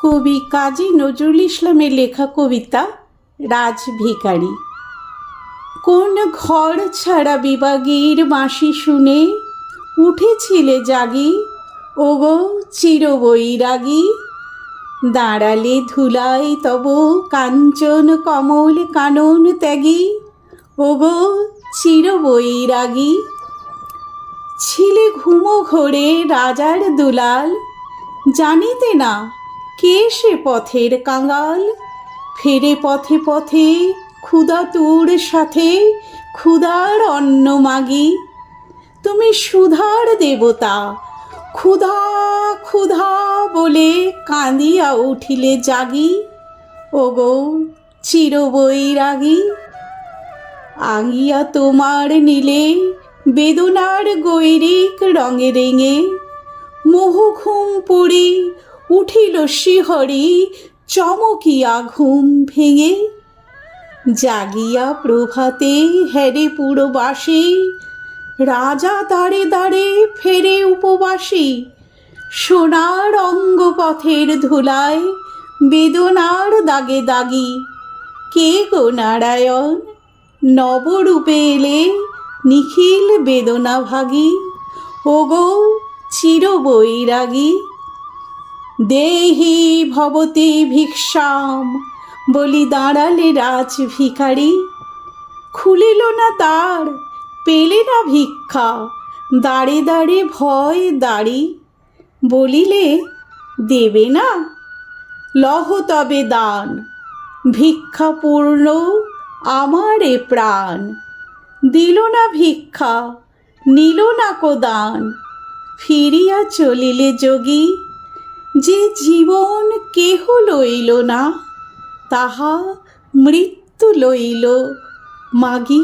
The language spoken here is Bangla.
কবি কাজী নজরুল ইসলামের লেখা কবিতা, রাজ ভিখারি। কোন ঘর ছাড়া বিবাগীর বাঁশি শুনে উঠেছিলে জাগি? ওগো চির বৈরাগী দাঁড়ালে ধুলাই তব কাঞ্চন কমল কানন ত্যাগী। ওগো চির বৈরাগী ছিলে ঘুমো ঘোরে রাজার দুলাল, জানিতে না কে সে পথের কাঙাল? ফেরে পথে পথে, ক্ষুধা তোর সাথে, ক্ষুধার অন্ন মাগি। তুমি সুধার দেবতা, ক্ষুধা ক্ষুধা বলে কাঁদিয়া উঠিলে জাগি। ওগো চির বৈরাগী আঙিয়া তোমার নীলে বেদনার গৈরিক রঙে রেঙে মোহ ঘুম পড়ি উঠিল শিহরি চমকিয়া ঘুম ভেঙে। জাগিয়া প্রভাতে হেরে পুরবাসী, রাজা দাঁড়ে দাঁড়ে ফেরে উপবাসী। সোনার অঙ্গপথের ধুলায় বেদনার দাগে দাগি। কে গো নারায়ণ? নবরূপে এলে নিখিল বেদনা ভাগী। ওগো চির বৈরাগী দেহি ভবতি ভিক্ষাম, বলি দাঁড়ালে রাজ ভিখারি। খুলিল না তার পেলে না ভিক্ষা, দাঁড়ে দাঁড়ে ভয় দাঁড়ি। বলিলে, দেবে না, লহ তবে দান, ভিক্ষা পূর্ণ আমার এ প্রাণ। দিল না ভিক্ষা, নিল না কোদান ফিরিয়া চলিলে যোগী। যে জীবন কেহ লইল না তাহা মৃত্যু লইল। মাগি